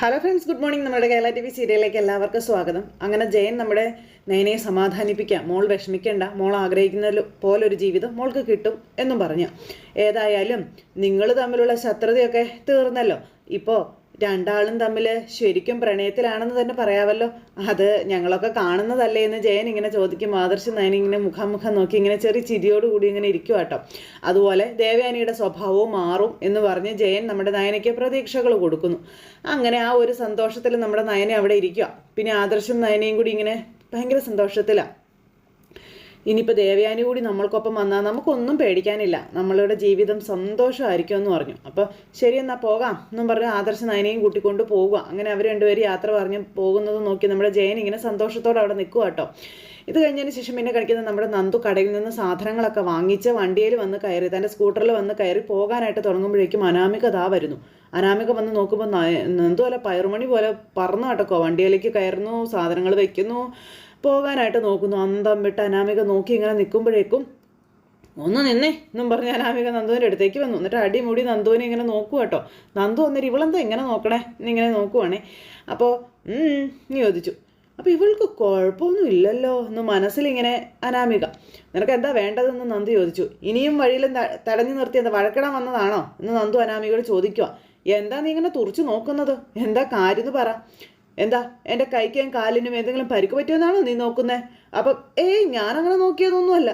Hello friends good morning നമ്മുടെ Kerala T V സീരിയലിലേക്ക് എല്ലാവർക്കും സ്വാഗതം. അങ്ങനെ ജയൻ നമ്മുടെ നയനയെ സമാധാനിപ്പിക്കാം. മോൾ വിഷമിക്കേണ്ട. മോൾ ആഗ്രഹിക്കുന്ന പോലൊരു ജീവിതം മോൾക്ക് കിട്ടും എന്നും പറഞ്ഞു. ഏതായാലും നിങ്ങൾ തമ്മിലുള്ള ശത്രുതയൊക്കെ തീർന്നല്ലോ. ഇപ്പോൾ രണ്ടാളും തമ്മിൽ ശരിക്കും പ്രണയത്തിലാണെന്ന് തന്നെ പറയാമല്ലോ അത് ഞങ്ങളൊക്കെ കാണുന്നതല്ലേ എന്ന് ജയൻ ഇങ്ങനെ ചോദിക്കും. ആദർശ് നയൻ ഇങ്ങനെ മുഖാമുഖം നോക്കി ഇങ്ങനെ ചെറിയ ചിരിയോടുകൂടി ഇങ്ങനെ ഇരിക്കും കേട്ടോ. അതുപോലെ ദേവയാനിയുടെ സ്വഭാവവും മാറും എന്ന് പറഞ്ഞ് ജയൻ നമ്മുടെ നയനയ്ക്ക് പ്രതീക്ഷകൾ കൊടുക്കുന്നു. അങ്ങനെ ആ ഒരു സന്തോഷത്തിൽ നമ്മുടെ നയനെ അവിടെ ഇരിക്കുക പിന്നെ ആദർശം നയനയും കൂടി ഇങ്ങനെ ഭയങ്കര സന്തോഷത്തിലാണ് ഇനിയിപ്പോൾ ദേവയാനി കൂടി നമ്മൾക്കൊപ്പം വന്നാൽ നമുക്കൊന്നും പേടിക്കാനില്ല. നമ്മളുടെ ജീവിതം സന്തോഷമായിരിക്കും എന്ന് പറഞ്ഞു. അപ്പോൾ ശരി എന്നാൽ പോകാം എന്നും പറഞ്ഞ് ആദർശ നയനെയും കൂട്ടിക്കൊണ്ട് പോവുക. അങ്ങനെ അവർ രണ്ടുപേരും യാത്ര പറഞ്ഞ് പോകുന്നത് നോക്കി നമ്മുടെ ജയൻ ഇങ്ങനെ സന്തോഷത്തോടെ അവിടെ നിൽക്കുക കേട്ടോ ഇത് കഴിഞ്ഞതിന് ശേഷം പിന്നെ കളിക്കുന്ന നമ്മുടെ നന്ദു കടയിൽ നിന്ന് സാധനങ്ങളൊക്കെ വാങ്ങിച്ച് വണ്ടിയിൽ വന്ന് കയറി തന്റെ സ്കൂട്ടറിൽ വന്ന് കയറി പോകാനായിട്ട് തുടങ്ങുമ്പോഴേക്കും അനാമിക ദാ വരുന്നു. അനാമിക വന്ന് നോക്കുമ്പോൾ നന്ദു അല്ല പയറുമണി പോലെ പറന്നു കേട്ടോ വണ്ടിയിലേക്ക് കയറുന്നു സാധനങ്ങൾ വെക്കുന്നു. പോകാനായിട്ട് നോക്കുന്നു. അന്തം വിട്ട് അനാമിക നോക്കി ഇങ്ങനെ നിൽക്കുമ്പോഴേക്കും ഒന്ന് നിന്നേ എന്നും പറഞ്ഞ് അനാമിക നന്ദുവിന്റെ അടുത്തേക്ക് വന്നു. എന്നിട്ട് അടിമുടി നന്ദുവിനെ ഇങ്ങനെ നോക്കുക കേട്ടോ. നന്ദു വന്നിട്ട് ഇവളെന്താ ഇങ്ങനെ നോക്കണേ? എന്നിങ്ങനെ നോക്കുവാണേ. അപ്പോൾ നീ ചോദിച്ചു. അപ്പോൾ ഇവൾക്ക് കുഴപ്പമൊന്നും ഇല്ലല്ലോ എന്ന് മനസ്സിലിങ്ങനെ അനാമിക. നിനക്ക് എന്താ വേണ്ടതെന്ന്? നന്ദു ചോദിച്ചു. ഇനിയും വഴിയിലും തടഞ്ഞു നിർത്തി എന്താ വഴക്കിടാൻ വന്നതാണോ? എന്ന് നന്ദു അനാമികയോട് ചോദിക്കുക എന്താ നീ ഇങ്ങനെ തുറച്ചു നോക്കുന്നത്? എന്താ കാര്യം പറ. എന്താ എന്റെ കൈക്കും കാലിനും എന്തെങ്കിലും പരിക്ക് പറ്റുമെന്നാണോ നീ നോക്കുന്നത് അപ്പം ഏയ് ഞാനങ്ങനെ നോക്കിയതൊന്നുമല്ല.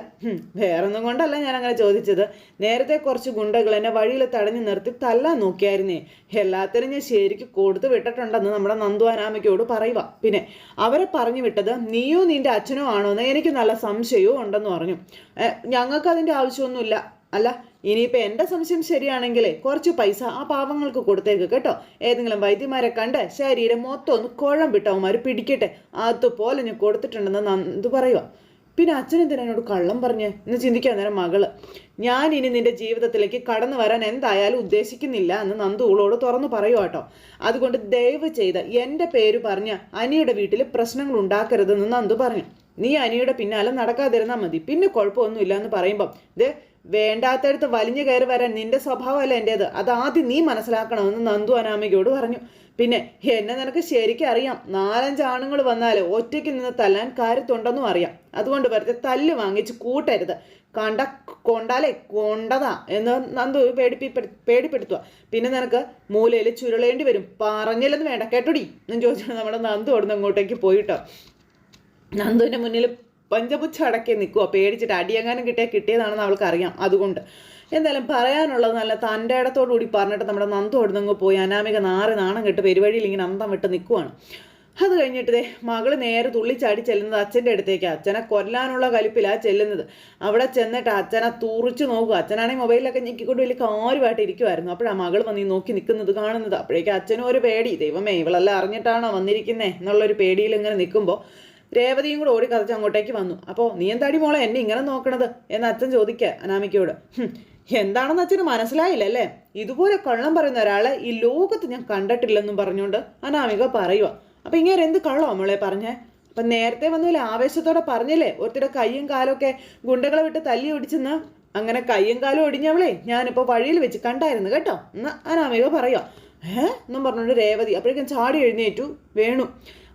വേറൊന്നും കൊണ്ടല്ല ഞാൻ അങ്ങനെ ചോദിച്ചത്. നേരത്തെ കുറച്ച് ഗുണ്ടകൾ എന്നെ വഴിയിൽ തടഞ്ഞു നിർത്തി തല്ലാൻ നോക്കിയായിരുന്നേ. എല്ലാത്തിനും ഞാൻ ശരിക്കും കൊടുത്തു വിട്ടിട്ടുണ്ടെന്ന് നമ്മുടെ നന്ദു പറയുക പിന്നെ അവരെ പറഞ്ഞു വിട്ടത് നീയോ നിന്റെ അച്ഛനോ ആണോ എന്ന് എനിക്ക് നല്ല സംശയവും ഉണ്ടെന്ന് പറഞ്ഞു. ഞങ്ങൾക്ക് അതിന്റെ ആവശ്യമൊന്നുമില്ല. അല്ല ഇനിയിപ്പോൾ എന്റെ സംശയം ശരിയാണെങ്കിൽ കുറച്ച് പൈസ ആ പാവങ്ങൾക്ക് കൊടുത്തേക്ക് കേട്ടോ. ഏതെങ്കിലും വൈദ്യമാരെ കണ്ട് ശരീരം മൊത്തം ഒന്ന് കുഴം വിട്ടവന്മാർ പിടിക്കട്ടെ. അതുപോലെ ഞാൻ കൊടുത്തിട്ടുണ്ടെന്ന് നന്ദു പറയുക പിന്നെ അച്ഛൻ എന്നോട് കള്ളം പറഞ്ഞ്? എന്ന് ചിന്തിക്കാൻ നേരം മകൾ. ഞാൻ ഇനി നിന്റെ ജീവിതത്തിലേക്ക് കടന്നു വരാൻ എന്തായാലും ഉദ്ദേശിക്കുന്നില്ല എന്ന് നന്ദുളോട് തുറന്നു പറയുക കേട്ടോ. അതുകൊണ്ട് ദയവ് ചെയ്ത് എന്റെ പേര് പറഞ്ഞ് അനിയുടെ വീട്ടിൽ പ്രശ്നങ്ങൾ ഉണ്ടാക്കരുതെന്ന് നന്ദു പറഞ്ഞു. നീ അനിയുടെ പിന്നാലെ നടക്കാതിരുന്നാൽ മതി. പിന്നെ കുഴപ്പമൊന്നുമില്ല എന്ന് പറയുമ്പം ദേ വേണ്ടാത്തടുത്ത് വലിഞ്ഞു കയറി വരാൻ നിന്റെ സ്വഭാവമല്ല എന്റേത് അത് ആദ്യം നീ മനസ്സിലാക്കണമെന്ന് നന്ദു അനാമികയോട് പറഞ്ഞു. പിന്നെ എന്നെ നിനക്ക് ശരിക്കും അറിയാം. നാലഞ്ച് ആണുങ്ങൾ വന്നാൽ ഒറ്റയ്ക്ക് നിന്ന് തല്ലാൻ കാര്യത്തുണ്ടെന്നും അറിയാം. അതുകൊണ്ട് വെറുതെ തല്ല് വാങ്ങിച്ച് കൂട്ടരുത്. കണ്ട കൊണ്ടാലേ കൊണ്ടതാ എന്ന് നന്ദു പേടിപ്പി പേടിപ്പെടുത്തുക പിന്നെ നിനക്ക് മൂലയിൽ ചുരുളേണ്ടി വരും. പറഞ്ഞില്ലെന്ന് വേണ്ട. കേട്ടോടി? എന്ന് ചോദിച്ചാൽ നമ്മുടെ നന്ദു അവിടുന്ന് അങ്ങോട്ടേക്ക് പോയിട്ടോ. നന്ദുവിന്റെ മുന്നിൽ പഞ്ചപുച്ഛ അടക്കി നിൽക്കുക പേടിച്ചിട്ട് അടിയങ്ങാനും കിട്ടിയാൽ കിട്ടിയതാണെന്ന് അവൾക്ക് അറിയാം അതുകൊണ്ട് എന്തായാലും പറയാനുള്ളത് നല്ല തന്റെ ഇടത്തോടുകൂടി പറഞ്ഞിട്ട് നമ്മുടെ നന്ദു അവിടുന്ന് പോയി. അനാമിക നാറ് നാണം കെട്ട് പെരുവഴിയിൽ ഇങ്ങനെ അന്തം വിട്ട് നിൽക്കുവാണ്. അത് കഴിഞ്ഞിട്ട് ദേ മകൾ നേരെ തുള്ളിച്ചാടി ചെല്ലുന്നത് അച്ഛന്റെ അടുത്തേക്ക്. അച്ഛനെ കൊല്ലാനുള്ള കലിപ്പിലാണ് ചെല്ലുന്നത്. അവിടെ ചെന്നിട്ട് അച്ഛനെ തുറിച്ച് നോക്കുക. അച്ഛനാണെങ്കിൽ മൊബൈലിലൊക്കെ ഞെക്കിക്കൊണ്ട് വലിയ കാര്യമായിട്ട് ഇരിക്കുമായിരുന്നു അപ്പോഴാണ് മകൾ വന്ന് നോക്കി നിൽക്കുന്നത് കാണുന്നത്. അപ്പോഴേക്കും അച്ഛനും ഒരു പേടി. ദൈവമേ ഇവളെല്ലാം അറിഞ്ഞിട്ടാണോ വന്നിരിക്കുന്നേ? എന്നുള്ളൊരു പേടിയിൽ ഇങ്ങനെ നിൽക്കുമ്പോൾ രേവതിയും കൂടെ ഓടി കഥച്ച് അങ്ങോട്ടേക്ക് വന്നു. അപ്പോൾ നീ എന്താടി മോളെ എന്നെ ഇങ്ങനെ നോക്കണത്? എന്ന് അച്ഛൻ ചോദിക്കുക അനാമിക്കയോട്. എന്താണെന്ന് അച്ഛന് മനസ്സിലായില്ല അല്ലേ ഇതുപോലെ കള്ളം പറയുന്ന ഒരാളെ ഈ ലോകത്ത് ഞാൻ കണ്ടിട്ടില്ലെന്നും പറഞ്ഞുകൊണ്ട് അനാമിക പറയുക അപ്പം ഇങ്ങനെ എന്ത് കള്ളോ മോളെ പറഞ്ഞേ? അപ്പം നേരത്തെ വന്നില്ല ആവേശത്തോടെ പറഞ്ഞില്ലേ? ഒരുത്തിയുടെ കയ്യും കാലൊക്കെ ഗുണ്ടകളെ വിട്ട് തല്ലി ഒടിച്ചെന്ന്? അങ്ങനെ കയ്യും കാലും ഒടിഞ്ഞവളെ ഞാനിപ്പോൾ വഴിയിൽ വെച്ച് കണ്ടായിരുന്നു കേട്ടോ? എന്ന് അനാമിക പറയുക ഏഹ് എന്നും പറഞ്ഞുകൊണ്ട് രേവതി അപ്പോഴേക്കും ചാടി എഴുന്നേറ്റു. വേണു.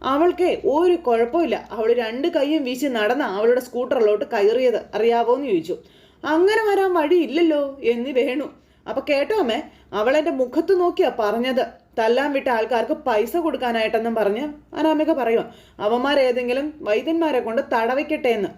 അവൾക്ക് ഒരു കുഴപ്പമില്ല. അവൾ രണ്ട് കൈയും വീശി നടന്ന അവളുടെ സ്കൂട്ടറിലോട്ട് കയറിയത് അറിയാവോ എന്ന് ചോദിച്ചു. അങ്ങനെ വരാൻ വഴിയില്ലല്ലോ എന്ന് വേണു. അപ്പൊ കേട്ടോ അമ്മേ അവൾ എന്റെ മുഖത്ത് നോക്കിയാ പറഞ്ഞത്. തല്ലാൻ വിട്ട ആൾക്കാർക്ക് പൈസ കൊടുക്കാനായിട്ടെന്നും പറഞ്ഞ് അനാമിക പറയുക അവന്മാരേതെങ്കിലും വൈദ്യന്മാരെ കൊണ്ട് തടവയ്ക്കട്ടെ എന്ന്.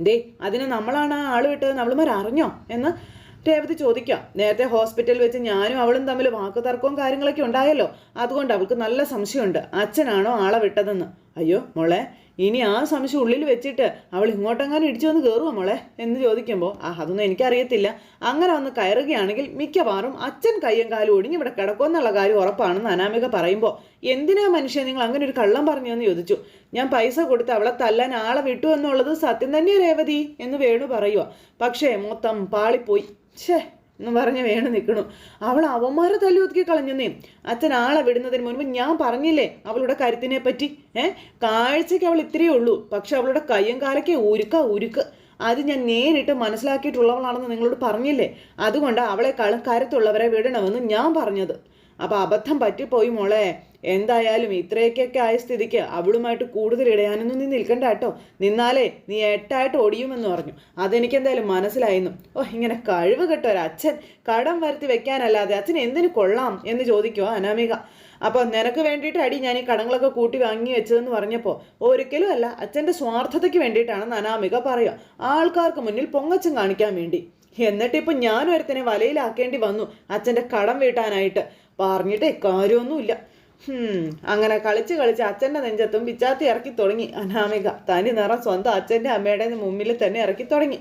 ദേ അതിന് നമ്മളാണ് ആ ആൾ വിട്ടത് നമ്മളുമാർ അറിഞ്ഞോ എന്ന് രേവതി ചോദിക്കാം. നേരത്തെ ഹോസ്പിറ്റലിൽ വെച്ച് ഞാനും അവളും തമ്മിൽ വാക്കുതർക്കവും കാര്യങ്ങളൊക്കെ ഉണ്ടായല്ലോ. അതുകൊണ്ട് അവൾക്ക് നല്ല സംശയമുണ്ട്. അച്ഛനാണോ ആളെ വിട്ടതെന്ന്. അയ്യോ മോളെ ഇനി ആ സംശയം ഉള്ളിൽ വെച്ചിട്ട് അവൾ ഇങ്ങോട്ടെങ്ങാനും ഇടിച്ചു വന്ന് കയറുമോ മോളെ എന്ന് ചോദിക്കുമ്പോൾ ആ അതൊന്നും എനിക്കറിയത്തില്ല. അങ്ങനെ വന്ന് കയറുകയാണെങ്കിൽ മിക്കവാറും അച്ഛൻ കയ്യും കാലും ഒടിഞ്ഞ് ഇവിടെ കിടക്കുമെന്നുള്ള കാര്യം ഉറപ്പാണെന്ന് അനാമിക പറയുമ്പോൾ എന്തിനാ മനുഷ്യൻ നിങ്ങൾ അങ്ങനെ ഒരു കള്ളം പറഞ്ഞു എന്ന് ചോദിച്ചു? ഞാൻ പൈസ കൊടുത്ത് അവളെ തല്ലാൻ ആളെ വിട്ടു എന്നുള്ളത് സത്യം തന്നെ രേവതി? എന്ന് വേണു പറയുക പക്ഷേ മൊത്തം പാളിപ്പോയി. ഛേ എന്ന് പറഞ്ഞ് വേണം നിൽക്കണു അവൾ അവന്മാരെ തല്ലി ഒതുക്കി കളഞ്ഞെന്നേ. അച്ഛൻ ആളെ വിടുന്നതിന് മുൻപ് ഞാൻ പറഞ്ഞില്ലേ അവളുടെ കരുത്തിനെ പറ്റി? ഏ? കാഴ്ചയ്ക്ക് അവൾ ഇത്രയേ ഉള്ളൂ. പക്ഷെ അവളുടെ കയ്യും കാലൊക്കെ ഉരുക്ക ഉരുക്ക്. അത് ഞാൻ നേരിട്ട് മനസ്സിലാക്കിയിട്ടുള്ളവളാണെന്ന് നിങ്ങളോട് പറഞ്ഞില്ലേ? അതുകൊണ്ട് അവളെക്കാളും കരുത്തുള്ളവരെ വിടണമെന്ന് ഞാൻ പറഞ്ഞത്. അപ്പോൾ അബദ്ധം പറ്റിപ്പോയി മോളെ. എന്തായാലും ഇത്രയൊക്കെ ആയ സ്ഥിതിക്ക് അവളുമായിട്ട് കൂടുതൽ ഇടയാനൊന്നും നീ നിൽക്കണ്ട കേട്ടോ. നിന്നാലേ നീ എട്ടായിട്ട് ഒടിയുമെന്ന് പറഞ്ഞു. അതെനിക്ക് എന്തായാലും മനസ്സിലായിരുന്നു ഓ ഇങ്ങനെ കഴിവ് കെട്ട ഒരു അച്ഛൻ കടം വരുത്തി വെക്കാനല്ലാതെ അച്ഛൻ എന്തിനു കൊള്ളാം എന്ന് ചോദിക്കുമോ അനാമിക. അപ്പോൾ നിനക്ക് വേണ്ടിയിട്ട് അടി ഞാൻ ഈ കടങ്ങളൊക്കെ കൂട്ടി വാങ്ങി വെച്ചതെന്ന് പറഞ്ഞപ്പോൾ ഒരിക്കലും അല്ല അച്ഛന്റെ സ്വാർത്ഥതയ്ക്ക് വേണ്ടിയിട്ടാണെന്ന് അനാമിക പറയുക ആൾക്കാർക്ക് മുന്നിൽ പൊങ്ങച്ചം കാണിക്കാൻ വേണ്ടി. എന്നിട്ട് ഇപ്പം ഞാൻ വലയിലാക്കേണ്ടി വന്നു അച്ഛന്റെ കടം വീട്ടാനായിട്ട്. പറഞ്ഞിട്ടേ കാര്യമൊന്നുമില്ല. അങ്ങനെ കളിച്ച് കളിച്ച് അച്ഛന്റെ നെഞ്ചത്തും പിച്ചാത്തി ഇറക്കി തുടങ്ങി. അനാമിക തനി നിറം സ്വന്തം അച്ഛന്റെ അമ്മയുടെ മുമ്പിൽ തന്നെ ഇറക്കി തുടങ്ങി.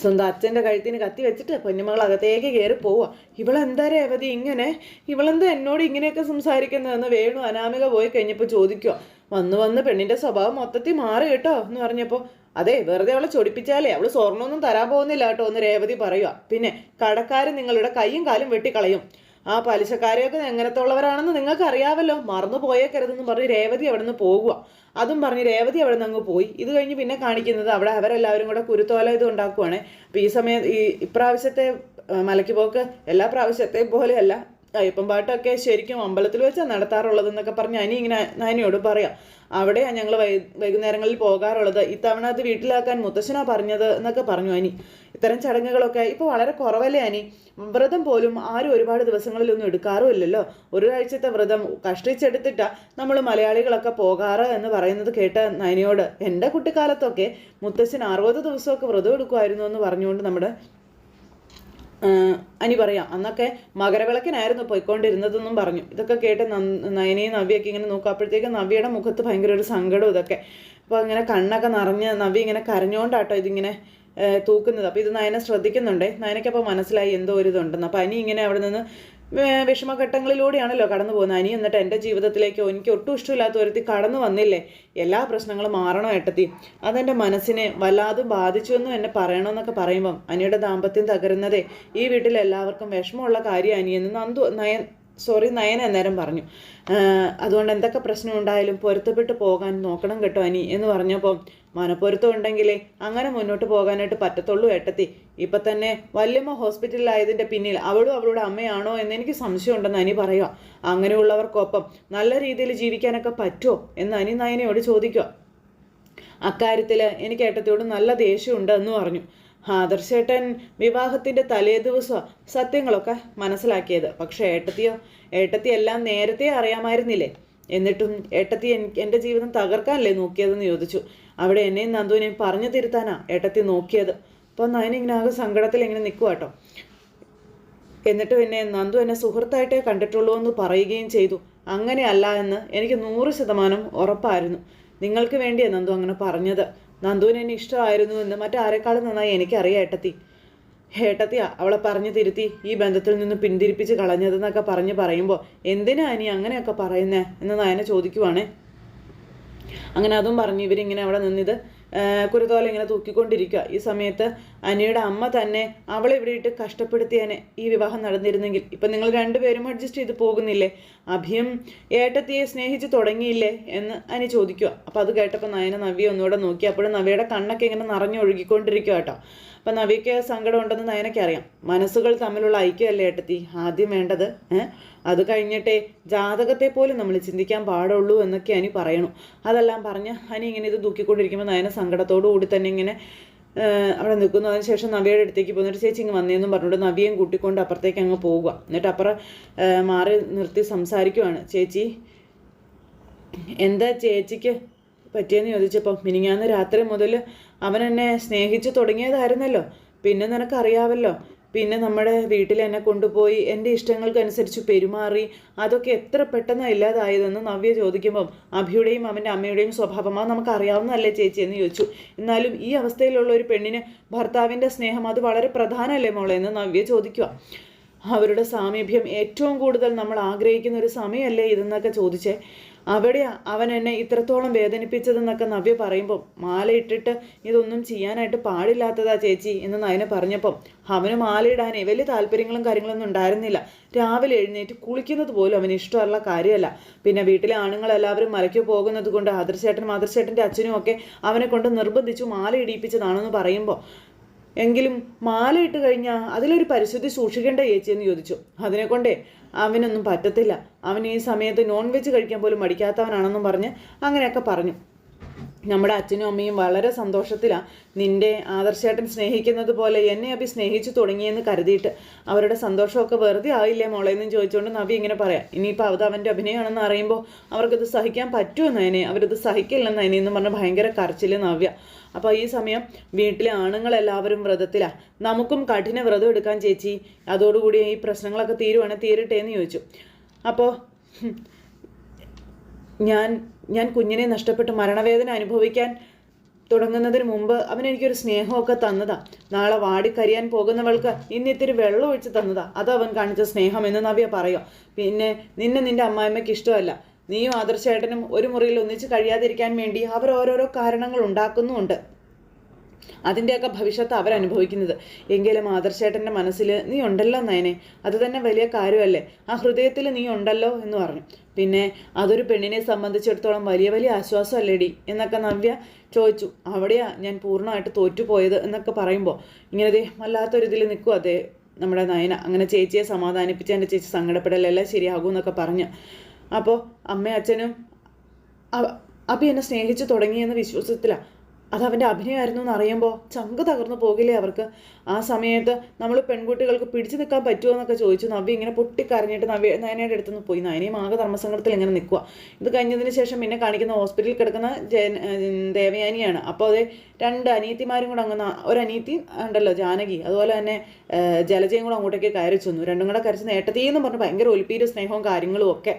സ്വന്തം അച്ഛന്റെ കഴുത്തിന് കത്തി വെച്ചിട്ട് പൊന്നുമകൾ അകത്തേക്ക് കയറി പോവുക. ഇവളെന്താ രേവതി ഇങ്ങനെ? ഇവളെന്താ എന്നോട് ഇങ്ങനെയൊക്കെ സംസാരിക്കുന്നതെന്ന്? വേണു അനാമിക പോയി കഴിഞ്ഞപ്പോൾ ചോദിക്കുക. വന്ന് വന്ന് പെണ്ണിന്റെ സ്വഭാവം മൊത്തത്തിൽ മാറി കേട്ടോ എന്ന് പറഞ്ഞപ്പോൾ അതെ വെറുതെ അവളെ ചൊടിപ്പിച്ചാലേ അവൾ സ്വർണമൊന്നും തരാൻ പോകുന്നില്ല കേട്ടോ എന്ന് രേവതി പറയുക. പിന്നെ കടക്കാരൻ നിങ്ങളുടെ കൈയും കാലും വെട്ടിക്കളയും. ആ പലിശക്കാരെയൊക്കെ എങ്ങനത്തുള്ളവരാണെന്ന് നിങ്ങൾക്ക് അറിയാവല്ലോ മറന്നു പോയേക്കരുതെന്ന് പറഞ്ഞ് രേവതി അവിടെ നിന്ന് പോകുക അതും പറഞ്ഞ് രേവതി അവിടെ നിന്ന് അങ്ങ് പോയി. ഇത് കഴിഞ്ഞ് പിന്നെ കാണിക്കുന്നത് അവിടെ അവരെല്ലാവരും കൂടെ കുരുത്തോല ഇത് ഉണ്ടാക്കുവാണ്. അപ്പം ഈ സമയം ഈ ഇപ്രാവശ്യത്തെ മലയ്ക്ക് പോക്ക് എല്ലാ പ്രാവശ്യത്തെയും പോലെയല്ല. അയ്യപ്പം പാട്ടൊക്കെ ശരിക്കും അമ്പലത്തിൽ വെച്ചാൽ നടത്താറുള്ളത് എന്നൊക്കെ പറഞ്ഞ് അനി ഇങ്ങനെ നാനിയോട് പറയാം. അവിടെയാണ് ഞങ്ങൾ വൈ വൈകുന്നേരങ്ങളിൽ പോകാറുള്ളത്. ഇത്തവണ അത് വീട്ടിലാക്കാൻ മുത്തശ്ശനാ പറഞ്ഞത് എന്നൊക്കെ പറഞ്ഞു അനി. ഇത്തരം ചടങ്ങുകളൊക്കെ ഇപ്പോൾ വളരെ കുറവല്ലേ അനി? വ്രതം പോലും ആരും ഒരുപാട് ദിവസങ്ങളിലൊന്നും എടുക്കാറുമില്ലല്ലോ. ഒരു ആഴ്ചത്തെ വ്രതം കഷ്ടിച്ചെടുത്തിട്ടാ നമ്മൾ മലയാളികളൊക്കെ പോകാറ് എന്ന് പറയുന്നത് കേട്ട നയനിയോട് എന്റെ കുട്ടിക്കാലത്തൊക്കെ മുത്തശ്ശൻ അറുപത് ദിവസമൊക്കെ വ്രതം എടുക്കുമായിരുന്നു എന്ന് പറഞ്ഞുകൊണ്ട് നമ്മുടെ അനി പറയാം അന്നൊക്കെ മകരവിളക്കിനായിരുന്നു പോയിക്കൊണ്ടിരുന്നതെന്നും പറഞ്ഞു. ഇതൊക്കെ കേട്ട് നയനയും നവ്യൊക്കെ ഇങ്ങനെ നോക്കും. അപ്പോഴത്തേക്കും നവ്യയുടെ മുഖത്ത് ഭയങ്കര ഒരു സങ്കടം ഇതൊക്കെ. അപ്പോൾ ഇങ്ങനെ കണ്ണൊക്കെ നിറഞ്ഞ് നവ്യ ഇങ്ങനെ കരഞ്ഞുകൊണ്ടാട്ടോ ഇതിങ്ങനെ തൂക്കുന്നത്. അപ്പോൾ ഇത് നയനെ ശ്രദ്ധിക്കുന്നുണ്ടേ? നയനയ്ക്കപ്പോൾ മനസ്സിലായി എന്തോ ഒരു ഇതുണ്ടെന്ന്. അപ്പോൾ അനി ഇങ്ങനെ അവിടെ നിന്ന് വിഷമഘട്ടങ്ങളിലൂടെയാണല്ലോ കടന്നു പോകുന്നത്. അനി എന്നിട്ട് എന്റെ ജീവിതത്തിലേക്കോ എനിക്ക് ഒട്ടും ഇഷ്ടമില്ലാത്ത ഒരുത്തി കടന്നു വന്നില്ലേ? എല്ലാ പ്രശ്നങ്ങളും മാറണോ ഏട്ടത്തി? അതെന്റെ മനസ്സിനെ വല്ലാതെ ബാധിച്ചു എന്നും എന്നെ പറയണമെന്നൊക്കെ പറയുമ്പം അനിയുടെ ദാമ്പത്യം തകരുന്നതേ ഈ വീട്ടിൽ എല്ലാവർക്കും വിഷമമുള്ള കാര്യം അനിയെന്ന് നന്ദു നയൻ സോറി നയൻ അന്നേരം പറഞ്ഞു. അതുകൊണ്ട് എന്തൊക്കെ പ്രശ്നം ഉണ്ടായാലും പൊരുത്തപ്പെട്ട് പോകാൻ നോക്കണം കേട്ടോ അനി എന്ന് പറഞ്ഞപ്പോൾ മനപ്പൊരുത്തം ഉണ്ടെങ്കിലേ അങ്ങനെ മുന്നോട്ട് പോകാനായിട്ട് പറ്റത്തുള്ളൂ ഏട്ടത്തി. ഇപ്പൊ തന്നെ വല്യമ്മ ഹോസ്പിറ്റലിലായതിന്റെ പിന്നിൽ അവളും അവളുടെ അമ്മയാണോ എന്ന് എനിക്ക് സംശയമുണ്ടെന്ന് അനി പറയുക അങ്ങനെയുള്ളവർക്കൊപ്പം നല്ല രീതിയിൽ ജീവിക്കാനൊക്കെ പറ്റുമോ എന്ന് അനി നയനയോട് ചോദിക്കുക അക്കാര്യത്തിൽ എനിക്ക് ഏട്ടത്തിയോട് നല്ല ദേഷ്യമുണ്ട് എന്ന് പറഞ്ഞു. ആദർശേട്ടൻ വിവാഹത്തിന്റെ തലേ ദിവസം സത്യങ്ങളൊക്കെ മനസ്സിലാക്കിയത്. പക്ഷേ ഏട്ടത്തിയോ ഏട്ടത്തി എല്ലാം നേരത്തെ അറിയാമായിരുന്നില്ലേ? എന്നിട്ടും ഏട്ടത്തി എന്റെ ജീവിതം തകർക്കാനല്ലേ നോക്കിയതെന്ന് ചോദിച്ചു. അവിടെ എന്നെയും നന്ദുവിനെയും പറഞ്ഞു തിരുത്താനാ ഏട്ടത്തി നോക്കിയത്. അപ്പോൾ നയനിങ്ങനെ ആകെ സങ്കടത്തിൽ ഇങ്ങനെ നിൽക്കുക കേട്ടോ എന്നിട്ട് പിന്നെ നന്ദു എന്നെ സുഹൃത്തായിട്ടേ കണ്ടിട്ടുള്ളൂ എന്ന് പറയുകയും ചെയ്തു. അങ്ങനെയല്ല എന്ന് എനിക്ക് നൂറ് ശതമാനം ഉറപ്പായിരുന്നു. നിങ്ങൾക്ക് വേണ്ടിയാണ് നന്ദു അങ്ങനെ പറഞ്ഞത്. നന്ദുവിന് എന്നെ ഇഷ്ടമായിരുന്നു എന്ന് മറ്റാരെക്കാളും നന്നായി എനിക്കറിയാം ഏട്ടത്തി. ഏട്ടത്തിയാ അവളെ പറഞ്ഞു തിരുത്തി ഈ ബന്ധത്തിൽ നിന്ന് പിന്തിരിപ്പിച്ച് കളഞ്ഞതെന്നൊക്കെ പറഞ്ഞ് പറയുമ്പോൾ എന്തിനാ ഇനി അങ്ങനെയൊക്കെ പറയുന്നേ? എന്ന് നയനെ ചോദിക്കുവാണേ. അങ്ങനെ അതും പറഞ്ഞ് ഇവരിങ്ങനെ അവിടെ നിന്നിത് കുരുത്തോല ഇങ്ങനെ തൂക്കിക്കൊണ്ടിരിക്കുക. ഈ സമയത്ത് അനിയുടെ അമ്മ തന്നെ അവളെ ഇവിടെ ഇട്ട് കഷ്ടപ്പെടുത്തിയാനെ ഈ വിവാഹം നടന്നിരുന്നെങ്കിൽ. ഇപ്പം നിങ്ങൾ രണ്ടുപേരും അഡ്ജസ്റ്റ് ചെയ്ത് പോകുന്നില്ലേ? അഭിയം ഏട്ടത്തിയെ സ്നേഹിച്ച് തുടങ്ങിയില്ലേ എന്ന് അനി ചോദിക്കുക. അപ്പോൾ അത് കേട്ടപ്പോൾ നയന നവ്യ ഒന്നുകൂടെ നോക്കി. അപ്പോഴും നവ്യയുടെ കണ്ണൊക്കെ ഇങ്ങനെ നിറഞ്ഞൊഴുകിക്കൊണ്ടിരിക്കുക കേട്ടോ. അപ്പം നവിക്ക് സങ്കടം ഉണ്ടെന്ന് നയനയ്ക്ക് അറിയാം. മനസ്സുകൾ തമ്മിലുള്ള ഐക്യമല്ലേ ഏട്ടത്തി? ആദ്യം വേണ്ടത് അത് കഴിഞ്ഞിട്ടേ ജാതകത്തെ പോലും നമ്മൾ ചിന്തിക്കാൻ പാടുള്ളൂ എന്നൊക്കെ അനി പറയണു. അതെല്ലാം പറഞ്ഞ് അനി ഇങ്ങനെ ഇത് ദുഃഖിക്കൊണ്ടിരിക്കുമ്പോൾ നയന സങ്കടത്തോടു കൂടി തന്നെ ഇങ്ങനെ അവിടെ നിൽക്കുന്നു അതിനുശേഷം നവിയുടെ അടുത്തേക്ക് പോകുന്നിട്ട് ചേച്ചി ഇങ്ങ് വന്നേന്നും പറഞ്ഞുകൊണ്ട് നവിയും കൂട്ടിക്കൊണ്ട് അപ്പുറത്തേക്ക് അങ്ങ് പോവുക എന്നിട്ട് അപ്പുറം മാറി നിർത്തി സംസാരിക്കുവാണ്. ചേച്ചി എന്താ ചേച്ചിക്ക് പറ്റിയെന്ന് ചോദിച്ചപ്പോൾ മിനിങ്ങാന്ന് രാത്രി മുതൽ അവൻ എന്നെ സ്നേഹിച്ചു തുടങ്ങിയതായിരുന്നല്ലോ. പിന്നെ നിനക്കറിയാവല്ലോ പിന്നെ നമ്മുടെ വീട്ടിൽ എന്നെ കൊണ്ടുപോയി എന്റെ ഇഷ്ടങ്ങൾക്കനുസരിച്ച് പെരുമാറി അതൊക്കെ എത്ര പെട്ടെന്ന് ഇല്ലാതായതെന്ന് നവ്യ ചോദിക്കുമ്പം അഭിയുടെയും അവന്റെ അമ്മയുടെയും സ്വഭാവമാണ് നമുക്ക് അറിയാവുന്നതല്ലേ ചേച്ചി എന്ന് ചോദിച്ചു. എന്നാലും ഈ അവസ്ഥയിലുള്ള ഒരു പെണ്ണിന് ഭർത്താവിന്റെ സ്നേഹം അത് വളരെ പ്രധാനമല്ലേ മോളെ എന്ന് നവ്യ ചോദിക്കുക. അവരുടെ സാമീപ്യം ഏറ്റവും കൂടുതൽ നമ്മൾ ആഗ്രഹിക്കുന്ന ഒരു സമയമല്ലേ ഇതെന്നൊക്കെ ചോദിച്ചേ. അവിടെയാ അവൻ എന്നെ ഇത്രത്തോളം വേദനിപ്പിച്ചതെന്നൊക്കെ നവ്യ പറയുമ്പോൾ മാലയിട്ടിട്ട് ഇതൊന്നും ചെയ്യാനായിട്ട് പാടില്ലാത്തതാ ചേച്ചി എന്ന് നയന പറഞ്ഞപ്പം അവന് മാലയിടാനേ വലിയ താല്പര്യങ്ങളും കാര്യങ്ങളൊന്നും ഉണ്ടായിരുന്നില്ല. രാവിലെ എഴുന്നേറ്റ് കുളിക്കുന്നത് പോലും അവന് ഇഷ്ടമുള്ള കാര്യമല്ല. പിന്നെ വീട്ടിലെ ആണുങ്ങളെല്ലാവരും മലയ്ക്ക് പോകുന്നത് കൊണ്ട് ആദർശേട്ടനും ആദർശേട്ടന്റെ അച്ഛനും ഒക്കെ അവനെ കൊണ്ട് നിർബന്ധിച്ചു മാല ഇടിയിപ്പിച്ചതാണെന്ന് പറയുമ്പോൾ എങ്കിലും മാല ഇട്ട് കഴിഞ്ഞാൽ അതിലൊരു പരിശുദ്ധി സൂക്ഷിക്കേണ്ട ചേച്ചി എന്ന് ചോദിച്ചു. അതിനെക്കൊണ്ടേ അവനൊന്നും പറ്റത്തില്ല. അവൻ ഈ സമയത്ത് നോൺ വെജ് കഴിക്കാൻ പോലും മടിക്കാത്തവനാണെന്നും പറഞ്ഞ് അങ്ങനെയൊക്കെ പറഞ്ഞു. നമ്മുടെ അച്ഛനും അമ്മയും വളരെ സന്തോഷത്തിലാണ് നിന്റെ ആദർശേട്ടൻ സ്നേഹിക്കുന്നത് പോലെ എന്നെ അഭി സ്നേഹിച്ചു തുടങ്ങിയെന്ന് കരുതിയിട്ട് അവരുടെ സന്തോഷമൊക്കെ വെറുതെ ആയില്ലേ മോളെ എന്നും ചോദിച്ചുകൊണ്ട് നവി ഇങ്ങനെ പറയാം ഇനിയിപ്പോൾ അത് അവന്റെ അഭിനയമാണെന്ന് അറിയുമ്പോൾ അവർക്കത് സഹിക്കാൻ പറ്റുമെന്ന് അതിനെ അവരത് സഹിക്കില്ലെന്ന് അതിനെ എന്ന് പറഞ്ഞ് ഭയങ്കര കരച്ചിൽ നവ്യ. അപ്പോൾ ഈ സമയം വീട്ടിലെ ആണുങ്ങളെല്ലാവരും വ്രതത്തിലാണ് നമുക്കും കഠിന വ്രതം എടുക്കാൻ ചേച്ചി. അതോടുകൂടി ഈ പ്രശ്നങ്ങളൊക്കെ തീരുവാണെങ്കിൽ തീരട്ടെ എന്ന് ചോദിച്ചു. അപ്പോൾ ഞാൻ ഞാൻ കുഞ്ഞിനെ നഷ്ടപ്പെട്ട് മരണവേദന അനുഭവിക്കാൻ തുടങ്ങുന്നതിന് മുമ്പ് അവൻ എനിക്കൊരു സ്നേഹമൊക്കെ തന്നതാ. നാളെ വാടിക്കരിയാൻ പോകുന്നവൾക്ക് ഇന്നിത്തിരി വെള്ളം ഒഴിച്ച് തന്നതാ. അത് അവൻ കാണിച്ച സ്നേഹം എന്ന് നവ്യ പറയുക പിന്നെ നിന്നെ നിന്റെ അമ്മായിമ്മയ്ക്ക് ഇഷ്ടമല്ല. നീയും ആദർശേട്ടനും ഒരു മുറിയിൽ ഒന്നിച്ച് കഴിയാതിരിക്കാൻ വേണ്ടി അവർ ഓരോരോ കാരണങ്ങൾ ഉണ്ടാക്കുന്നുമുണ്ട്. അതിന്റെയൊക്കെ ഭവിഷ്യത്ത് അവരനുഭവിക്കുന്നത്. എങ്കിലും ആദർശേട്ടന്റെ മനസ്സിൽ നീ ഉണ്ടല്ലോ നയനെ അത് തന്നെ വലിയ കാര്യമല്ലേ? ആ ഹൃദയത്തിൽ നീ ഉണ്ടല്ലോ എന്ന് പറഞ്ഞു. പിന്നെ അതൊരു പെണ്ണിനെ സംബന്ധിച്ചിടത്തോളം വലിയ വലിയ ആശ്വാസമല്ലേടി? എന്നൊക്കെ നവ്യ ചോദിച്ചു. അവിടെയാ ഞാൻ പൂർണമായിട്ട് തോറ്റുപോയത് എന്നൊക്കെ പറയുമ്പോൾ ഇങ്ങനെ വല്ലാത്തൊരിതിൽ നിൽക്കും അതേ നമ്മുടെ നയന. അങ്ങനെ ചേച്ചിയെ സമാധാനിപ്പിച്ച് എന്റെ ചേച്ചി സങ്കടപ്പെടലെല്ലാം ശരിയാകും എന്നൊക്കെ പറഞ്ഞു. അപ്പോൾ അമ്മയും അച്ഛനും അപ്പം എന്നെ സ്നേഹിച്ചു തുടങ്ങിയെന്ന വിശ്വാസത്തിലാണ് അത് അവന്റെ അഭിനയമായിരുന്നു എന്ന് അറിയുമ്പോൾ ചങ്ക് തകർന്നു പോകില്ലേ അവർക്ക്? ആ സമയത്ത് നമ്മൾ പെൺകുട്ടികൾക്ക് പിടിച്ചു നിൽക്കാൻ പറ്റുമോ എന്നൊക്കെ ചോദിച്ചു. നവ്യ ഇങ്ങനെ പൊട്ടിക്കരഞ്ഞിട്ട് നവ്യ നയനയുടെ അടുത്തുനിന്ന് പോയി. നയനയും ആകെ ധർമ്മസങ്കടത്തിൽ ഇങ്ങനെ നിൽക്കുക ഇത് കഴിഞ്ഞതിന് ശേഷം പിന്നെ കാണിക്കുന്ന ഹോസ്പിറ്റലിൽ കിടക്കുന്ന ദേവയാനിയാണ്. അപ്പോൾ അത് രണ്ട് അനിയത്തിമാരും കൂടെ അങ്ങ് ഒരു അനിയത്തി ഉണ്ടല്ലോ ജാനകി. അതുപോലെ തന്നെ ജലജയും കൂടെ അങ്ങോട്ടേക്ക് കയറി ചെന്നു. രണ്ടും കൂടെ കരച്ച് നേട്ടത്തീ എന്ന് പറഞ്ഞ് ഭയങ്കര ഒലിപ്പീരും സ്നേഹവും കാര്യങ്ങളും ഒക്കെ.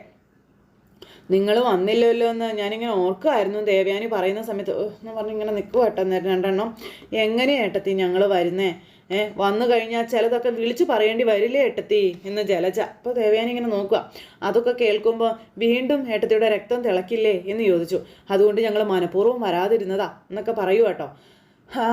നിങ്ങൾ വന്നില്ലല്ലോ എന്ന് ഞാനിങ്ങനെ ഓർക്കുമായിരുന്നു ദേവയാനി പറയുന്ന സമയത്ത് എന്ന് പറഞ്ഞ് ഇങ്ങനെ നിൽക്കുക ഏട്ടൻ രണ്ടെണ്ണം. എങ്ങനെയാണ് ഏട്ടത്തി ഞങ്ങൾ വരുന്നേ? ഏ വന്നു കഴിഞ്ഞാൽ ചിലതൊക്കെ വിളിച്ചു പറയേണ്ടി വരില്ലേ ഏട്ടത്തി? എന്ന് ജലജ അപ്പോൾ ദേവയാനി ഇങ്ങനെ നോക്കുക അതൊക്കെ കേൾക്കുമ്പോൾ വീണ്ടും ഏട്ടത്തിയുടെ രക്തം തിളക്കില്ലേ എന്ന് ചോദിച്ചു. അതുകൊണ്ട് ഞങ്ങൾ മനഃപൂർവം വരാതിരുന്നതാ എന്നൊക്കെ പറയൂ കേട്ടോ. ആ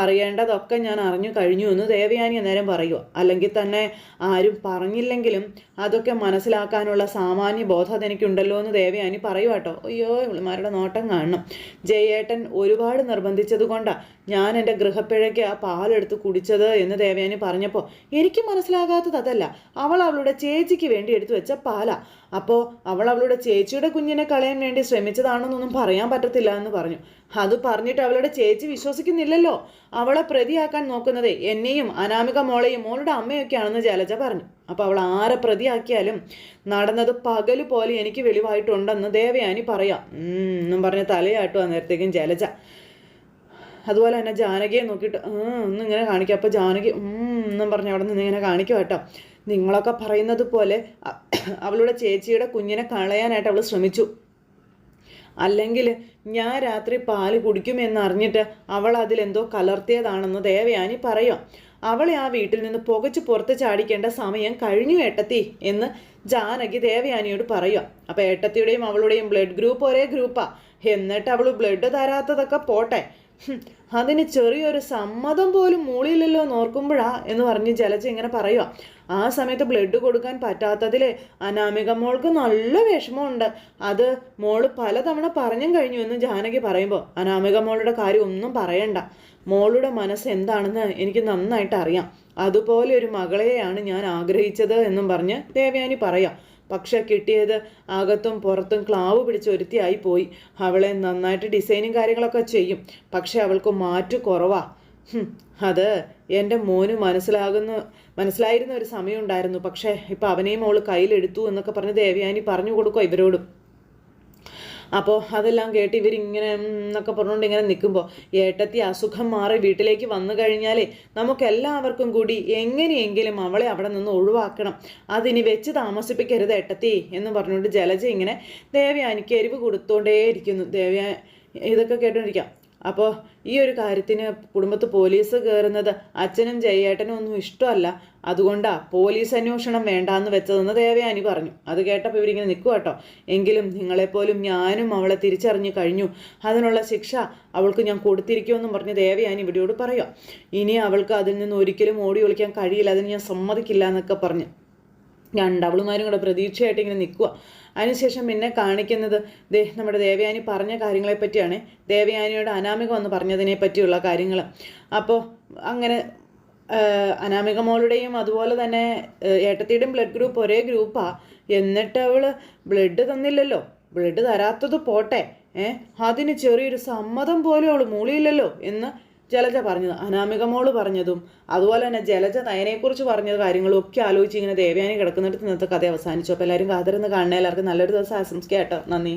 അറിയേണ്ടതൊക്കെ ഞാൻ അറിഞ്ഞു കഴിഞ്ഞു എന്ന് ദേവയാനി അന്നേരം പറയുക അല്ലെങ്കിൽ തന്നെ ആരും പറഞ്ഞില്ലെങ്കിലും അതൊക്കെ മനസ്സിലാക്കാനുള്ള സാമാന്യ ബോധം അതെനിക്കുണ്ടല്ലോ എന്ന് ദേവയാനി പറയുക കേട്ടോ അയ്യോ ഇവളുമാരുടെ നോട്ടം കാണണം. ജയേട്ടൻ ഒരുപാട് നിർബന്ധിച്ചത് കൊണ്ടാണ് ഞാൻ എന്റെ ഗൃഹപ്പിഴയ്ക്ക് ആ പാലെടുത്ത് കുടിച്ചത് എന്ന് ദേവയാനി പറഞ്ഞപ്പോൾ എനിക്ക് മനസ്സിലാകാത്തത് അതല്ല. അവൾ അവളുടെ ചേച്ചിക്ക് വേണ്ടി എടുത്തു വെച്ച പാലാ. അപ്പോൾ അവൾ അവളുടെ ചേച്ചിയുടെ കുഞ്ഞിനെ കളയാൻ വേണ്ടി ശ്രമിച്ചതാണെന്നൊന്നും പറയാൻ പറ്റത്തില്ല എന്ന് പറഞ്ഞു. അത് പറഞ്ഞിട്ട് അവളുടെ ചേച്ചി വിശ്വസിക്കുന്നില്ലല്ലോ. അവളെ പ്രതിയാക്കാൻ നോക്കുന്നത് എന്നെയും അനാമിക മോളെയും മോളുടെ അമ്മയൊക്കെയാണെന്ന് ജലജ പറഞ്ഞു. അപ്പോൾ അവൾ ആരെ പ്രതിയാക്കിയാലും നടന്നത് പകൽ പോലെ എനിക്ക് വെളിവായിട്ടുണ്ടെന്ന് ദേവയാനി പറയാം. എന്നും പറഞ്ഞ തലയാട്ടു അന്നേരത്തേക്കും ജലജ. അതുപോലെ തന്നെ ജാനകിയെ നോക്കിയിട്ട് ഒന്നിങ്ങനെ കാണിക്കുക അപ്പോൾ ജാനകി എന്നും പറഞ്ഞ് അവിടെ നിന്ന് ഇങ്ങനെ കാണിക്കുക കേട്ടോ. നിങ്ങളൊക്കെ പറയുന്നത് പോലെ അവളുടെ ചേച്ചിയുടെ കുഞ്ഞിനെ കളയാനായിട്ട് അവൾ ശ്രമിച്ചു. അല്ലെങ്കിൽ ഞാൻ രാത്രി പാൽ കുടിക്കുമെന്നറിഞ്ഞിട്ട് അവൾ അതിലെന്തോ കലർത്തിയതാണെന്ന് ദേവയാനി പറയാം അവളെ ആ വീട്ടിൽ നിന്ന് പുകച്ച് പുറത്ത് ചാടിക്കേണ്ട സമയം കഴിഞ്ഞു ഏട്ടത്തി എന്ന് ജാനകി ദേവയാനിയോട് പറയുക അപ്പോൾ ഏട്ടത്തിയുടെയും അവളുടെയും ബ്ലഡ് ഗ്രൂപ്പ് ഒരേ ഗ്രൂപ്പാ. എന്നിട്ട് അവൾ ബ്ലഡ് തരാത്തതൊക്കെ പോട്ടെ. അതിന് ചെറിയൊരു സമ്മതം പോലും മൂളിയില്ലല്ലോ നോർക്കുമ്പോഴാ എന്ന് പറഞ്ഞ് ജലജ ഇങ്ങനെ പറയുക ആ സമയത്ത് ബ്ലഡ് കൊടുക്കാൻ പറ്റാത്തതിലെ അനാമിക മോൾക്ക് നല്ല വിഷമമുണ്ട്. അത് മോൾ പലതവണ പറഞ്ഞും കഴിഞ്ഞു എന്ന് ജാനകി പറയുമ്പോൾ അനാമിക മോളുടെ കാര്യം ഒന്നും പറയണ്ട. മോളുടെ മനസ്സ് എന്താണെന്ന് എനിക്ക് നന്നായിട്ട് അറിയാം. അതുപോലെ ഒരു മകളെയാണ് ഞാൻ ആഗ്രഹിച്ചത് എന്നും പറഞ്ഞ് ദേവയാനി പറയാം. പക്ഷെ കിട്ടിയത് അകത്തും പുറത്തും ക്ലാവ് പിടിച്ച് ഒരുത്തിയായി പോയി. അവളെ നന്നായിട്ട് ഡിസൈനും കാര്യങ്ങളൊക്കെ ചെയ്യും. പക്ഷെ അവൾക്ക് മാറ്റു കുറവാ. അത് എന്റെ മോന് മനസ്സിലാകുന്ന മനസ്സിലായിരുന്ന ഒരു സമയം ഉണ്ടായിരുന്നു. പക്ഷേ ഇപ്പം അവനെയും മോൾ കയ്യിലെടുത്തു എന്നൊക്കെ പറഞ്ഞ് ദേവയാനി പറഞ്ഞു കൊടുക്കുക ഇവരോടും. അപ്പോൾ അതെല്ലാം കേട്ട് ഇവരിങ്ങനെ എന്നൊക്കെ പറഞ്ഞുകൊണ്ട് ഇങ്ങനെ നിൽക്കുമ്പോൾ ഏട്ടത്തി അസുഖം മാറി വീട്ടിലേക്ക് വന്നു കഴിഞ്ഞാലേ നമുക്കെല്ലാവർക്കും കൂടി എങ്ങനെയെങ്കിലും അവളെ അവിടെ നിന്ന് ഒഴിവാക്കണം. അതിനി വെച്ച് താമസിപ്പിക്കരുത് ഏട്ടത്തി എന്ന് പറഞ്ഞുകൊണ്ട് ജലജ ഇങ്ങനെ ദേവയാനിക്ക് എരിവ് കൊടുത്തോണ്ടേയിരിക്കുന്നു. ദേവയാ ഇതൊക്കെ കേട്ടോണ്ടിരിക്കാം. അപ്പോൾ ഈ ഒരു കാര്യത്തിന് കുടുംബത്ത് പോലീസ് കയറുന്നത് അച്ഛനും ജയേട്ടനും ഒന്നും ഇഷ്ടമല്ല. അതുകൊണ്ടാ പോലീസ് അന്വേഷണം വേണ്ടാന്ന് വെച്ചതെന്ന് ദേവയാനി പറഞ്ഞു. അത് കേട്ടപ്പോൾ ഇവരിങ്ങനെ നിൽക്കുക കേട്ടോ. എങ്കിലും നിങ്ങളെപ്പോലും ഞാനും അവളെ തിരിച്ചറിഞ്ഞു കഴിഞ്ഞു. അതിനുള്ള ശിക്ഷ അവൾക്ക് ഞാൻ കൊടുത്തിരിക്കുമെന്നും പറഞ്ഞ് ദേവയാനി ഇവിടെയോട് പറയുക ഇനി അവൾക്ക് അതിൽ നിന്ന് ഒരിക്കലും ഓടി ഒളിക്കാൻ കഴിയില്ല. അതിന് ഞാൻ സമ്മതിക്കില്ല എന്നൊക്കെ പറഞ്ഞു. രണ്ടവളുമാരും കൂടെ പ്രതീക്ഷയായിട്ട് ഇങ്ങനെ നിൽക്കുക അതിനുശേഷം പിന്നെ കാണിക്കുന്നത് ദേ നമ്മുടെ ദേവയാനി പറഞ്ഞ കാര്യങ്ങളെ പറ്റിയാണ്. ദേവയാനിയുടെ അനാമിക വന്ന് പറഞ്ഞതിനെ പറ്റിയുള്ള കാര്യങ്ങൾ അപ്പോൾ അങ്ങനെ അനാമിക മോളുടെയും അതുപോലെ തന്നെ ഏട്ടത്തിയുടെയും ബ്ലഡ് ഗ്രൂപ്പ് ഒരേ ഗ്രൂപ്പാണ് എന്നിട്ട് അവൾ ബ്ലഡ് തന്നില്ലല്ലോ. ബ്ലഡ് തരാത്തത് പോട്ടെ ഏഹ് അതിന് ചെറിയൊരു സമ്മതം പോലും അവൾ മൂളിയില്ലല്ലോ എന്ന് ജലജ പറഞ്ഞത് അനാമിക മോൾ പറഞ്ഞതും അതുപോലെ തന്നെ ജലജ നയനെക്കുറിച്ച് പറഞ്ഞ കാര്യങ്ങളും ഒക്കെ ആലോചിച്ച് ഇങ്ങനെ ദേവയാനി കിടക്കുന്നിടത്ത് ഇന്നത്തെ കഥ അവസാനിച്ചു. അപ്പോൾ എല്ലാവരും കാത്തിരുന്ന് കാണണേ. എല്ലാവർക്കും നല്ലൊരു ദിവസം ആശംസിക്കാം കേട്ടോ. നന്ദി.